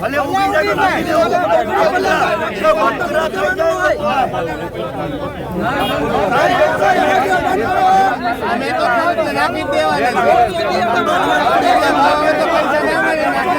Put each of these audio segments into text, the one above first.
ભલે ઊભી જાય તો નાખી દેવું. બકરા થઈ જાય.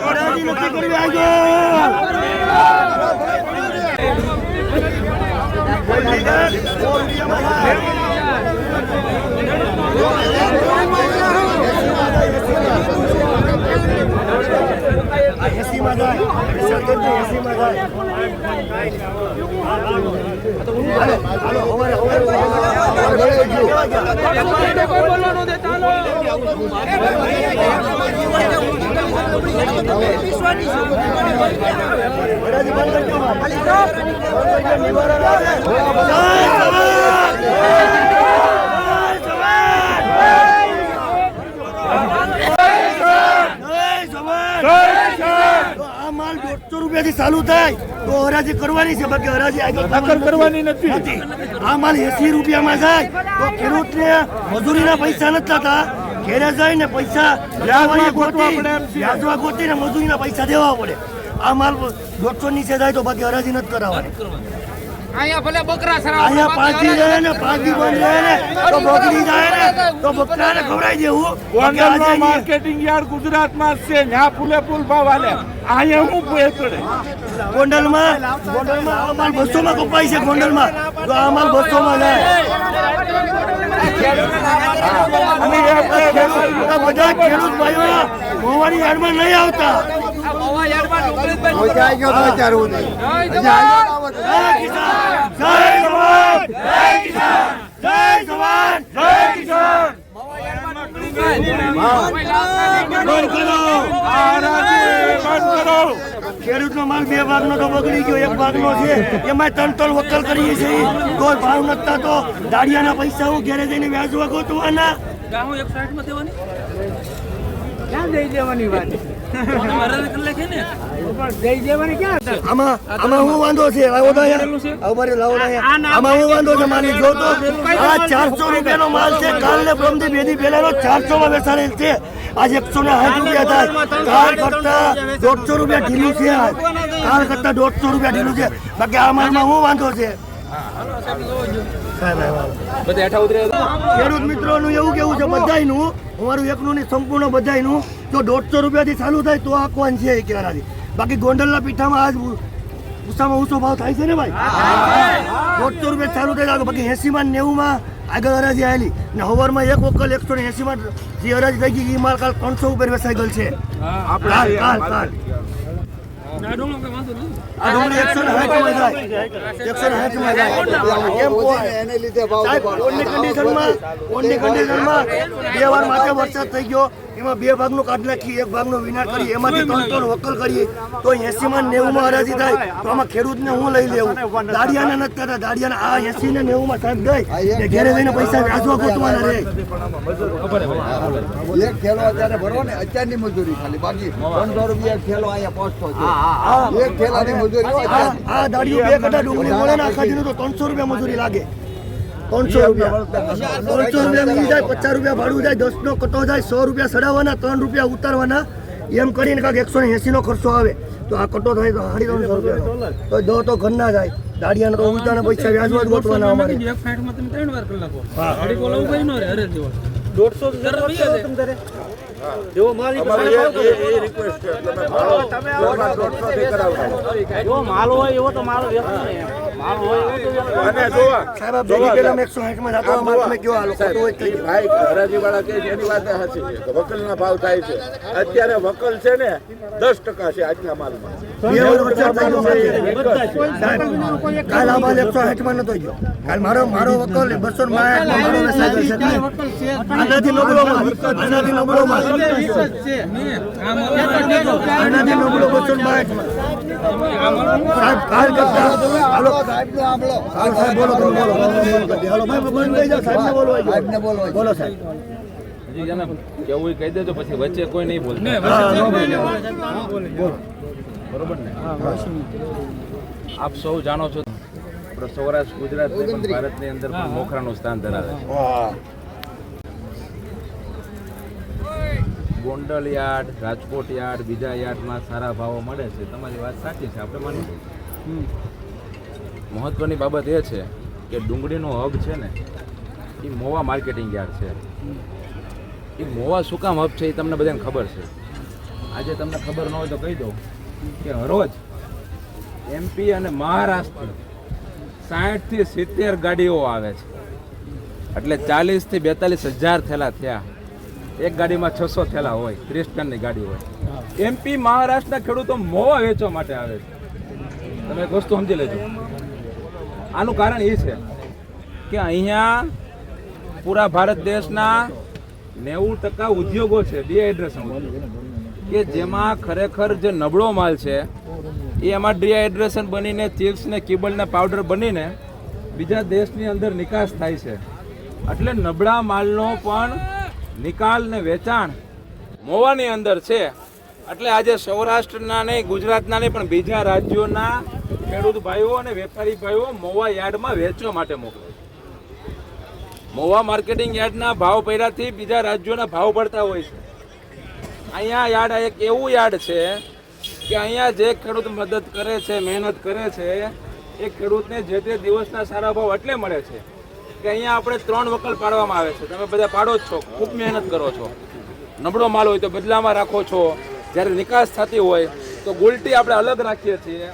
હરાજી નથી કરવી આજે. એસીમાં જાય એસીમાં જાય માલ દોઢસો રૂપિયાથી ચાલુ થાય. તો હરાજી કરવાની છે. બાકી હરાજી આગળ કરવાની નથી. આ માલ એસી રૂપિયામાં જાય. તો ખેડૂતને મજૂરીના પૈસા નથી થતા. ઘેરે જઈને પૈસા વ્યાજવા. ગોતીને મજૂરીના પૈસા દેવા પડે. આ માલ દોઢસો નીચે જાય તો બાકી હરાજી નથી કરાવવાની. અહીંયા ભલે બકરા અહીંયા પાંચી રહે ને પાંચી બંધ રહે ને તો બકરી જાય ને તો બકરાને ખવડાવી દેવું ગોંડલમાં માર્કેટિંગ યાર્ડ ગુજરાતમાં છે ન્યા ફૂલે ફૂલ ભાવ આલે અહીંયા હું ભેળ પડે ગોંડલમાં ગોંડલમાં આ માલ બસોમાં કપાય છે ગોંડલમાં. તો આ માલ બસોમાં જાય. અમે બધા ખેડૂત ભાઈઓ મોવાની યાર્ડમાં નહીં આવતા. જય કિસાન! જય જવાન! જય કિસાન! જય જવાન! જય કિસાન! બંધ કરો! આ હરાજી બંધ કરો! ખેડૂતનો માલ બે ભાગનો તો બગડી ગયો એક ભાગનો છે. એમાં ત્રણ ત્રણ વકલ કરીએ છીએ. કોઈ ભાવ નતા તો દાડિયાના પૈસા હું ઘેરે જઈને વ્યાજવા ગોતવાના? આમાં આમાં હું દેવાની. ક્યાં લાવો દેવાની અહીંયા. આવો મારે લાવો આમાં હું વાંધો છે મારી જો તો. આ ચારસો રૂપિયાનો માલ છે કાલ ને પ્રમદી બે પેલા ચારસો માં બેસાડેલ છે. આજ એકસો ને સાઠ રૂપિયા થાય કાલ કરતા દોઢસો રૂપિયા ઢીલું છે આજ. કાલ કરતા દોઢસો રૂપિયા ઢીલું છે. બાકી આ માલમાં શું વાંધો છે? સાહેબ, સાહેબ, ખેડૂત મિત્રોનું એવું કેવું છે બધાયનું અમારું એકનું નહીં સંપૂર્ણ બધાયનું. જો દોઢસો રૂપિયાથી ચાલુ થાય તો આ કોણ છે એ બાકી ગોંડલના પીઠામાં આજ ઉષામાં ઊંચો ભાવ થાય છે ને ભાઈ? દોઢસો રૂપિયા ચાલુ થાય તો બાકી એસીમાં નેવુંમાં આગળ હરાજી આવેલી ને હવારમાં એક વખત એકસો ને એસીમાં જે હરાજી થઈ ગઈ એ માલ કાલ ત્રણસો ઉપર ગયેલ છે. કાલ કાલ કાલ. આ ડુંગળી એકસો ને સાઠમાં જાય એકસો ને સાઠમાં જાય એમ પોહાય. સાહેબ, ઓનની કન્ડિશનમાં ઓનની કન્ડિશનમાં બે વાર માથે વરસાદ થઈ ગયો એમાં બે ભાગનું કાઢ નાખી એક ભાગનો વિનાર કરી એમાંથી ત્રણ ત્રણ વકલ કરીએ તો એસી માં નેવું માં હરાજી થાય તો આમાં ખેડૂતને હું લઈ લેવું? દાડિયાને નથી થતા દાડિયાને આ એસી ને નેવું માં સાહેબ ગઈ ને ઘેરે જઈને પૈસા વ્યાજવા ગોતવાના રે એક ખેલો અત્યારે ભરવો ને અત્યારની મજૂરી ખાલી બાકી ત્રણસો રૂપિયા ખેલો અહીંયા પહોંચતો છે. એક ખેલાની મજૂરી આ. દાડિયું બે કટા ડુંગળી મળે ને આખા તો ત્રણસો રૂપિયા મજૂરી લાગે. ત્રણસો રૂપિયા ત્રણસો રૂપિયા મળી જાય પચાસ રૂપિયા ભાડું જાય દસ નો કટો જાય સો રૂપિયા સડાવવાના ત્રણ રૂપિયા ઉતારવાના. એમ કરીને કાંઈક એકસો ને એસી નો ખર્ચો આવે. તો આ કટો થાય તો સાડી ત્રણસો રૂપિયા. તો દો તો ઘર ના જાય. દાડિયાના તો ઉલટાના પૈસા વ્યાજમાં જ ગોઠવાના અમારે. હા. અમારે એ છે. તમે થી કરાવજો. જો માલ હોય એવો તો માલ વેચો ને. અને જોવા સાહેબ આ પેલા એકસો સાઠમાં જતો અમારે તમે કયો આ લોકો તો હોય જ ઈ કહી ભાઈ હરાજી વાળા કે એની વાત સાચી છે વકલના ભાવ થાય છે. અત્યારે વકલ છે ને દસ ટકા છે આજના માલમાં. કાલ એકસો સાઠમાં નતો ગયો. કાલ મારો મારો વકલ બસો માં મારો આનાથી નબળો માલ. આનાથી નબળો માલ. આનાથી નબળો બસો ને સાહેબ કાલ કરતા. હાલો. સાહેબનો સાહેબ બોલો બોલો બોલો બોલો. હાલો ભાઈ બંધ થઈ જાઓ. સાહેબને બોલવા સાહેબને બોલવા બોલો સાહેબ. હજી જેને કેવું કહી દેજો પછી વચ્ચે કોઈ નહીં બોલો. બરોબર ને? આપ સૌ જાણો છો. આપણો સૌરાષ્ટ્ર ગુજરાત ભારતની અંદર પણ મોખરાનું સ્થાન ધરાવે છે. ગોંડલ યાર્ડ રાજકોટ યાર્ડ બીજા યાર્ડમાં સારા ભાવો મળે છે. તમારી વાત સાચી છે આપણે માની લઈએ. મહત્વની બાબત એ છે કે ડુંગળીનો હબ છે ને એ મોવા માર્કેટિંગ યાર્ડ છે. એ મોવા શું કામ હબ છે એ તમને બધાને ખબર છે. આજે તમને ખબર ન હોય તો કહી દઉં કે હરોજ એમપી અને મહારાષ્ટ્ર સાઠથી સિત્તેર ગાડીઓ આવે છે. એટલે ચાલીસથી બેતાલીસ હજાર થેલા થયા. એક ગાડીમાં છસો થેલા હોય ત્રીસ ટનની ગાડી હોય. એમપી મહારાષ્ટ્રના ખેડૂતો મોવા વેચવા માટે આવે છે. તમે એક વસ્તુ સમજી લેજો. આનું કારણ એ છે કે અહીંયા પૂરા ભારત દેશના નેવું ટકા ઉદ્યોગો છે ડિહાઇડ્રેશન કે જેમાં ખરેખર જે નબળો માલ છે એ એમાં ડિહાઇડ્રેશન બનીને ચિપ્સ ને કિબલને પાવડર બનીને બીજા દેશની અંદર નિકાસ થાય છે. એટલે નબળા માલનો પણ નિકાલ ને વેચાણ મોવાની અંદર છે. એટલે આજે સૌરાષ્ટ્રના નહીં, ગુજરાતના નહીં, પણ બીજા રાજ્યોના ખેડૂત ભાઈઓ અને વેપારી ભાઈઓ મોવા યાર્ડમાં વેચવા માટે મોકલે. મોવા માર્કેટિંગ યાર્ડના ભાવ પડ્યાથી બીજા રાજ્યોના ભાવ પડતા હોય છે. અહીંયા યાર્ડ એક એવું યાર્ડ છે કે અહીંયા જે ખેડૂત મદદ કરે છે, મહેનત કરે છે, એ ખેડૂતને જે તે દિવસના સારા ભાવ એટલે મળે છે. કે અહીંયા આપણે ત્રણ વકલ પાડવામાં આવે છે. તમે બધા પાડો જ છો. ખૂબ મહેનત કરો છો. નબળો માલ હોય તો બદલામાં રાખો છો. જ્યારે નિકાસ થતી હોય તો ગુલટી આપણે અલગ રાખીએ છીએ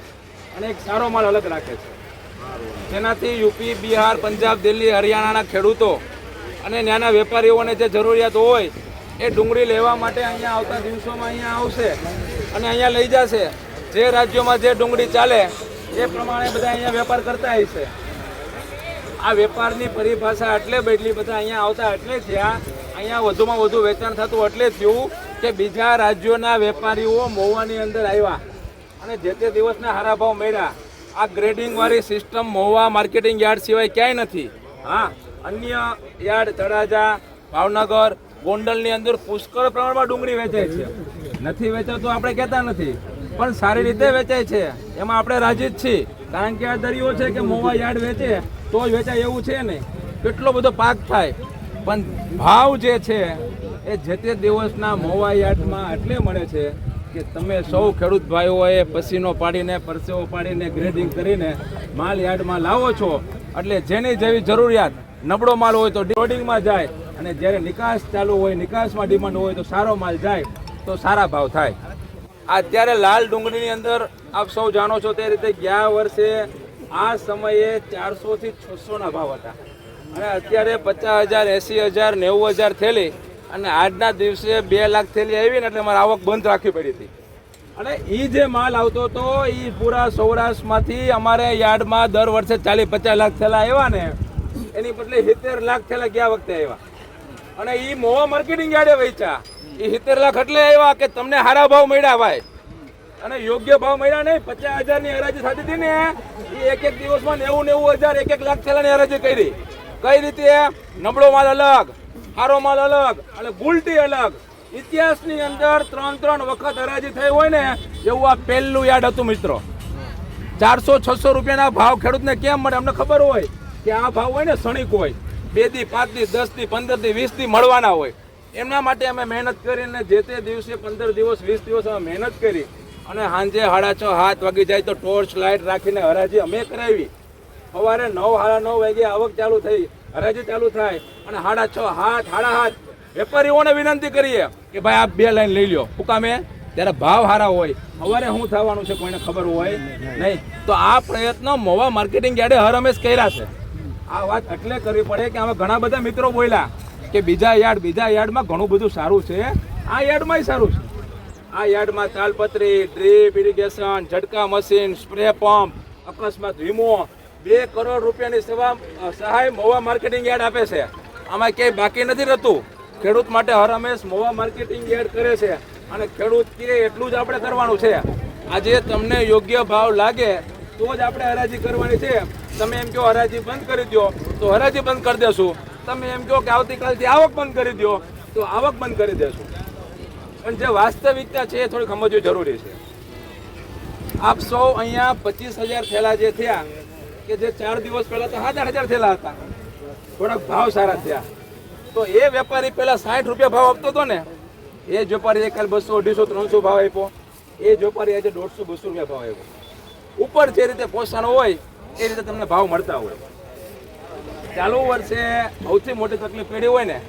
અને એક સારો માલ અલગ રાખે છે. જેનાથી યુપી, બિહાર, પંજાબ, દિલ્હી, હરિયાણાના ખેડૂતો અને નાના વેપારીઓને જે જરૂરિયાત હોય એ ડુંગળી લેવા માટે અહીંયા આવતા દિવસોમાં અહીંયા આવશે અને અહીંયા લઈ જશે. જે રાજ્યોમાં જે ડુંગળી ચાલે એ પ્રમાણે બધા અહીંયા વેપાર કરતા હશે. આ વેપારની પરિભાષા એટલે બદલી બધા અહીંયા આવતા એટલે થયા. અહીંયા વધુમાં વધુ વેચાણ થતું એટલે થયું કે બીજા રાજ્યોના વેપારીઓ મહુવાની અંદર આવ્યા અને જે તે દિવસના હારા ભાવ મળ્યા. આ ગ્રેડિંગવાળી સિસ્ટમ મહુવા માર્કેટિંગ યાર્ડ સિવાય ક્યાંય નથી. હા, અન્ય યાર્ડ, તળાજા, ભાવનગર, ગોંડલની અંદર પુષ્કળ પ્રમાણમાં ડુંગળી વેચાય છે. નથી વેચાતો આપણે કહેતા નથી, પણ સારી રીતે વેચાય છે. એમાં આપણે રાજી જ છીએ. કારણ કે આ દરિયો છે કે મોવા યાર્ડ વેચે. તો જ વેચાય એવું છે નહીં કેટલો બધો પાક થાય. પણ ભાવ જે છે, એ જે તે દિવસના મોવા યાર્ડમાં એટલે મળે છે કે તમે સૌ ખેડૂત ભાઈઓએ પસીનો પાડીને, પરસેવો પાડીને ગ્રેડિંગ કરીને માલ યાર્ડમાં લાવો છો. એટલે જેની જેવી જરૂરિયાત, નબળો માલ હોય તો ડિલોડિંગમાં જાય અને જ્યારે નિકાસ ચાલુ હોય, નિકાસમાં ડિમાન્ડ હોય તો સારો માલ જાય, તો સારા ભાવ થાય. અત્યારે લાલ ડુંગળીની અંદર આપ સૌ જાણો છો તે રીતે ગયા વર્ષે આ સમયે ચારસો થી છસો ના ભાવ હતા. અને અત્યારે પચાસ હજાર, એસી હજાર, નેવું હજાર થેલી અને આજના દિવસે બે લાખ થેલી આવી ને એટલે મારે આવક બંધ રાખવી પડી હતી. અને એ જે માલ આવતો હતો એ પૂરા સૌરાષ્ટ્રમાંથી અમારે યાર્ડમાં દર વર્ષે ચાલીસ પચાસ લાખ થેલા આવ્યા ને, એની બદલે સિત્તેર લાખ થેલા ગયા વખતે આવ્યા અને એ મોવા માર્કેટિંગ યાર્ડે વેચ્યા. એ સિત્તેર લાખ એટલે આવ્યા કે તમને સારા ભાવ મળ્યા ભાઈ. અને યોગ્ય ભાવ મળ્યા નહીં. પચાસ હજારની હરાજી થતી હતી ને, એ એક એક દિવસમાં નેવું નેવું હજાર, એક એક લાખ થેલાની હરાજી કરી. કઈ રીતે? નબળો માલ અલગ સારો માલ અલગ, અને ગુલટી અલગ. ઇતિહાસની અંદર ત્રણ ત્રણ વખત હરાજી થઈ હોય ને, એવું આ પહેલું યાદ હતું મિત્રો. ચારસો છસો રૂપિયાના ભાવ ખેડૂતને કેમ મળે અમને ખબર હોય કે આ ભાવ હોય ને સણીક હોય. બે દી, પાંચ દી, દસ દી, પંદર દી, વીસ દી મળવાના હોય. એમના માટે અમે મહેનત કરીને જે તે દિવસે પંદર દિવસ, વીસ દિવસ અમે મહેનત કરી. અને સાંજે સાડા છ, સાત વાગી જાય તો ટોર્ચ લાઇટ રાખીને હરાજી અમે કરાવી. સવારે નવ, સાડા નવ વાગે આવક ચાલુ થઈ. હરાજી ચાલુ થાય. અને સાડા છ હાથ સાડા હાથ વેપારીઓને વિનંતી કરીએ કે ભાઈ આપ બે લાઈન લઈ લો હુકામે કામે? ત્યારે ભાવ સારા હોય. સવારે શું થવાનું છે કોઈને ખબર હોય નહીં. તો આ પ્રયત્ન મોવા માર્કેટિંગ યાર્ડે હર હંમેશ કર્યા છે. આ વાત એટલે કરવી પડે કે અમે ઘણા બધા મિત્રો બોલ્યા કે બીજા યાર્ડ, બીજા યાર્ડમાં ઘણું બધું સારું છે. આ યાર્ડમાંય સારું છે. આ યાર્ડમાં તાલપત્રી, ડ્રીપ ઇરિગેશન ઝટકા મશીન સ્પ્રે પંપ અકસ્માત, વીમો, બે કરોડ રૂપિયાની સેવા સહાય મોવા માર્કેટિંગ યાર્ડ આપે છે. આમાં ક્યાંય બાકી નથી રહેતું. ખેડૂત માટે હર હંમેશ મોવા માર્કેટિંગ યાર્ડ કરે છે અને ખેડૂત કે એટલું જ આપણે કરવાનું છે. આજે તમને યોગ્ય ભાવ લાગે તો જ આપણે હરાજી કરવાની છે. તમે એમ કહો હરાજી બંધ કરી દો તો હરાજી બંધ કરી દેશું. તમે એમ કહો કે આવતીકાલથી આવક બંધ કરી દો તો આવક બંધ કરી દેશું. પણ જે વાસ્તવિકતા છે એ થોડી સમજવી જરૂરી છે. આપ સૌ અહીંયા પચીસ હજાર થેલા જે થયા, કે જે ચાર દિવસ પહેલા તો સાત હજાર થેલા હતા. થોડાક ભાવ સારા થયા. તો એ વેપારી પહેલા સાઠ રૂપિયા ભાવ આપતો હતો ને, એ જ વેપારી બસો, અઢીસો, ત્રણસો ભાવ આપ્યો. એ જ વેપારી આજે દોઢસો, બસો રૂપિયા ભાવ આપ્યો. ઉપર જે રીતે પોષણ હોય, એ રીતે તમને ભાવ મળતા હોય. ચાલુ વર્ષે સૌથી મોટી તકલીફ પડી હોય ને,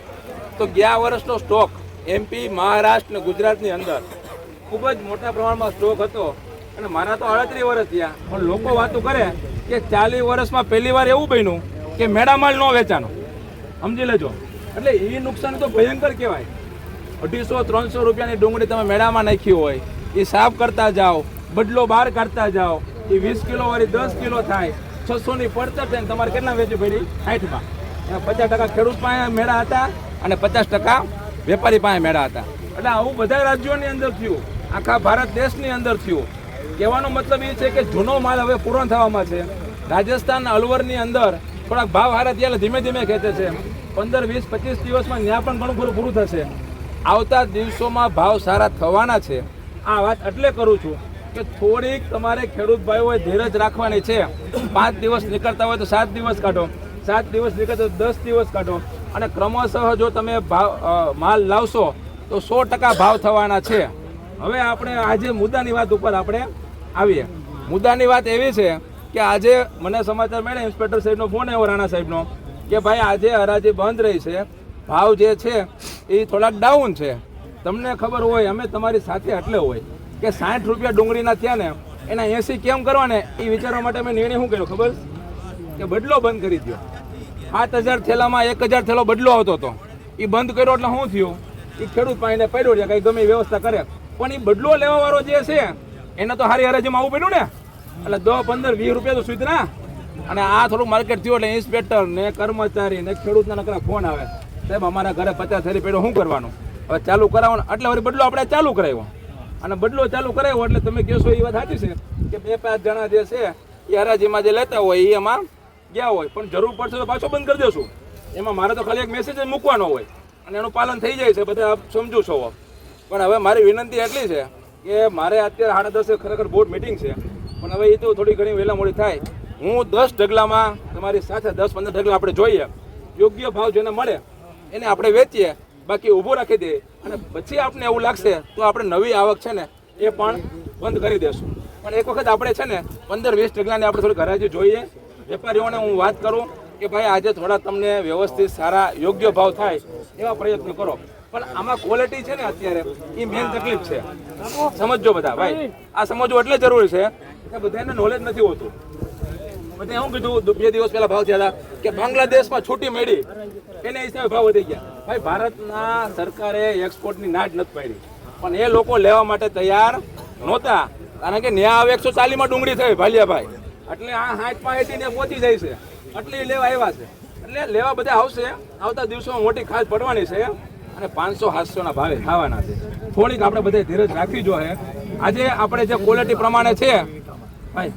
તો ગયા વર્ષનો સ્ટોક એમપી મહારાષ્ટ્ર અને ગુજરાતની અંદર ખૂબ જ મોટા પ્રમાણમાં સ્ટોક હતો. અને મારા તો અડત્રીસ વર્ષ થયા. પણ લોકો વાતો કરે કે ચાલીસ વર્ષમાં પહેલી વાર એવું બન્યું કે મેળામાલ ન વેચાનો સમજી લેજો. એટલે એ નુકસાન તો ભયંકર કહેવાય. અઢીસો, ત્રણસો રૂપિયાની ડુંગળી તમે મેળામાં નાખી હોય એ સાફ કરતા જાઓ, બદલો બહાર કાઢતા જાઓ એ વીસ કિલો વાળી દસ કિલો થાય, છસોની પડતર થાય તમારે કેટલા વેચી પડી સાઠમાં. પચાસ ટકા ખેડૂત પાસે મેળા હતા અને પચાસ ટકા વેપારી પાસે મેળા હતા. એટલે આવું બધા રાજ્યોની અંદર થયું. આખા ભારત દેશની અંદર થયું. કહેવાનો મતલબ એ છે કે જૂનો માલ હવે પૂરો થવામાં છે. રાજસ્થાન અલવરની અંદર થોડાક ભાવ હારા ત્યાં ધીમે ધીમે ખેંચે છે. પંદર, વીસ, પચીસ દિવસમાં ત્યાં પણ ઘણું બધું પૂરું થશે. આવતા દિવસોમાં ભાવ સારા થવાના છે. આ વાત એટલે કરું છું કે થોડીક તમારે ખેડૂત ભાઈઓએ ધીરજ રાખવાની છે. પાંચ દિવસ નીકળતા હોય તો સાત દિવસ કાઢો. સાત દિવસ નીકળતા દસ દિવસ કાઢો. અને ક્રમશઃ જો તમે ભાવ માલ લાવશો, તો સો ટકા ભાવ થવાના છે. હવે આપણે આજે મુદ્દાની વાત ઉપર આપણે આવીએ. મુદ્દાની વાત એવી છે કે આજે મને સમાચાર મળ્યા, ઇન્સ્પેક્ટર સાહેબનો ફોન આવ્યો, રાણા સાહેબનો, કે ભાઈ આજે હરાજી બંધ રહી છે. ભાવ જે છે એ થોડાક ડાઉન છે. તમને ખબર હોય, અમે તમારી સાથે એટલે હોય કે સાઠ રૂપિયા ડુંગળીના થયા ને, એના એસી કેમ કરવા ને એ વિચારવા માટે મેં નિર્ણય શું કર્યો ખબર? કે બદલો બંધ કરી દો સાત હજાર થેલામાં એક હજાર થેલો બદલો આવતો હતો. એ બંધ કર્યો એટલે શું થયું? એ ખેડૂત પાણીને પડ્યો છે, કઈ ગમે વ્યવસ્થા કરે. પણ એ બદલો લેવા વાળો જે છે, એને તો હારી હરાજીમાં આવવું પડ્યું ને. એટલે દસ પંદર, વીસ રૂપિયા તો સુધરા અને આ થોડું માર્કેટ થયું એટલે ઇન્સ્પેક્ટર ને કર્મચારી ને ખેડૂતના નકરા ફોન આવે. સાહેબ, અમારા ઘરે પચાસ થેલી પડ્યો શું કરવાનું? હવે ચાલુ કરાવવાનું એટલે વળી બદલો આપણે ચાલુ કરાવ્યો. અને બદલો ચાલુ કરાવ્યો એટલે તમે કહેશો એ વાત સાચી છે કે બે, પાંચ જણા જે છે, એ હરાજીમાં જે લેતા હોય એ એમાં ગયા હોય, પણ જરૂર પડશે તો પાછો બંધ કરી દેશું. એમાં મારે તો ખાલી એક મેસેજ જ મૂકવાનો હોય અને એનું પાલન થઈ જાય છે, બધા આપ સમજો છો. પણ હવે મારી વિનંતી એટલી છે કે મારે અત્યારે સાડા દસે ખરેખર બોર્ડ મિટિંગ છે, પણ હવે એ તો થોડી ઘણી વહેલા મોડી થાય. હું દસ ઢગલામાં તમારી સાથે દસ પંદર ઢગલા આપણે જોઈએ. યોગ્ય ભાવ જેને મળે, એને આપણે વેચીએ, બાકી ઊભો રાખી દઈએ. અને પછી આપણે એવું લાગશે તો આપણે નવી આવક છે ને, એ પણ બંધ કરી દેશું. પણ એક વખત આપણે છે ને, પંદર વીસ ઢગલાને આપણે થોડી હરાજી જોઈએ. વેપારીઓને હું વાત કરું કે ભાઈ, આજે થોડા તમને વ્યવસ્થિત સારા યોગ્ય ભાવ થાય એવા પ્રયત્નો કરો. પણ આમાં ક્વોલિટી છે ને અત્યારે એ મેઇન તકલીફ છે. સમજો બધા, ભાઈ, આ સમજવું એટલે જરૂરી છે કે બધાને નોલેજ નથી હોતું. બધે હું કીધું? બે દિવસ પહેલા ભાવ થયા હતા કે બાંગ્લાદેશમાં છૂટી મળી. એને હિસાબે ભાવ વધી ગયા. ભાઈ, ભારતના સરકારે એક્સપોર્ટની નાટ નથી પાડી. પણ એ લોકો લેવા માટે તૈયાર નહોતા. કારણ કે ન્યા હવે એકસો ચાલીસમાં ડુંગળી થઈ ભાલિયાભાઈ. એટલે આ હાથમાં એટીને પહોંચી જાય છે. એટલે એ લેવા આવ્યા છે. એટલે લેવા બધા આવશે. આવતા દિવસોમાં મોટી ખાસ પડવાની છે. અને પાંચસો, સાતસોના ભાવે ખાવાના છે. થોડીક આપણે બધે ધીરજ રાખવી જોઈએ. આજે આપણે જે ક્વોલિટી પ્રમાણે છે, ભાઈ,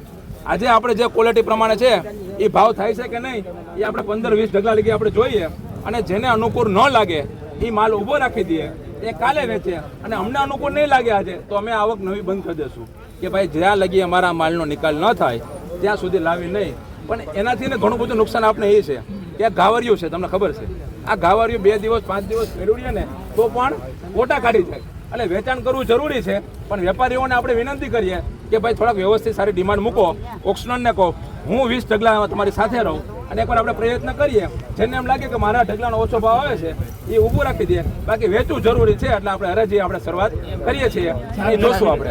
આજે આપણે જે ક્વોલિટી પ્રમાણે છે, એ ભાવ થાય છે કે નહીં, એ આપણે પંદર, વીસ ઢગલા લગી આપણે જોઈએ. અને જેને અનુકૂળ ન લાગે, એ માલ ઊભો રાખી દઈએ એ કાલે વેચે. અને અમને અનુકૂળ નહીં લાગે આજે, તો અમે આવક નવી બંધ કરી દઈશું કે ભાઈ, જ્યાં લગી અમારા માલનો નિકાલ ન થાય ત્યાં સુધી લાવી નહીં. પણ એનાથી ને ઘણું બધું નુકસાન આપણે એ છે. કે આ ગાવરિયું છે, તમને ખબર છે. આ ગાવરિયું બે દિવસ, પાંચ દિવસ ફેરવીએ ને, તો પણ કોટા કાઢી જાય. એટલે વેચાણ કરવું જરૂરી છે, પણ વેપારીઓને આપણે વિનંતી કરીએ કે ભાઈ થોડાક વ્યવસ્થિત સારી ડિમાન્ડ મૂકો. ઓક્સિજનને કહો. હું વીસ ઢગલા તમારી સાથે રહું. અને એકવાર આપણે પ્રયત્ન કરીએ જેને એમ લાગે કે મારા ઢગલાનો ઓછો ભાવ આવે છે એ ઊભું રાખી દે બાકી વેચવું જરૂરી છે એટલે આપણે હરાજી આપણે શરૂઆત કરીએ છીએ. એ જોશું આપણે.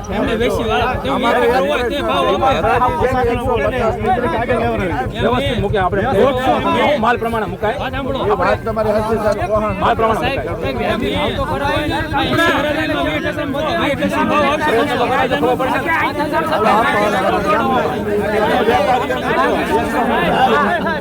મૂકે આપણે. માલ પ્રમાણે મુકાય. માલ પ્રમાણે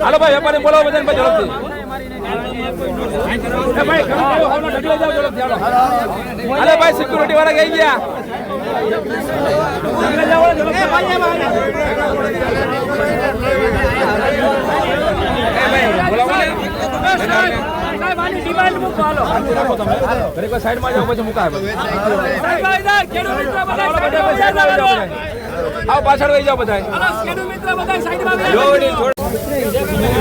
હાલો ભાઈ વેપારી બોલાવો બધાને ભાઈ ઝડપથી અરે ભાઈ સિક્યુરિટી વાળા ગઈ ગયા ઢગલે જાઓ, ઝડપથી. એ ભાઈ બોલાવો ને. શાંતિ રાખો તમે વાર સાઈડમાં જાઓ પછી મુકાય આવો પાછળ વહી જાઓ બધા જોડી, જોડી.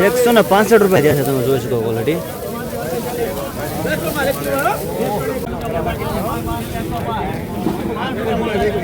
એકસો ને પાસઠ રૂપિયા થયા છે તમે જોઈ શકો ક્વોલિટી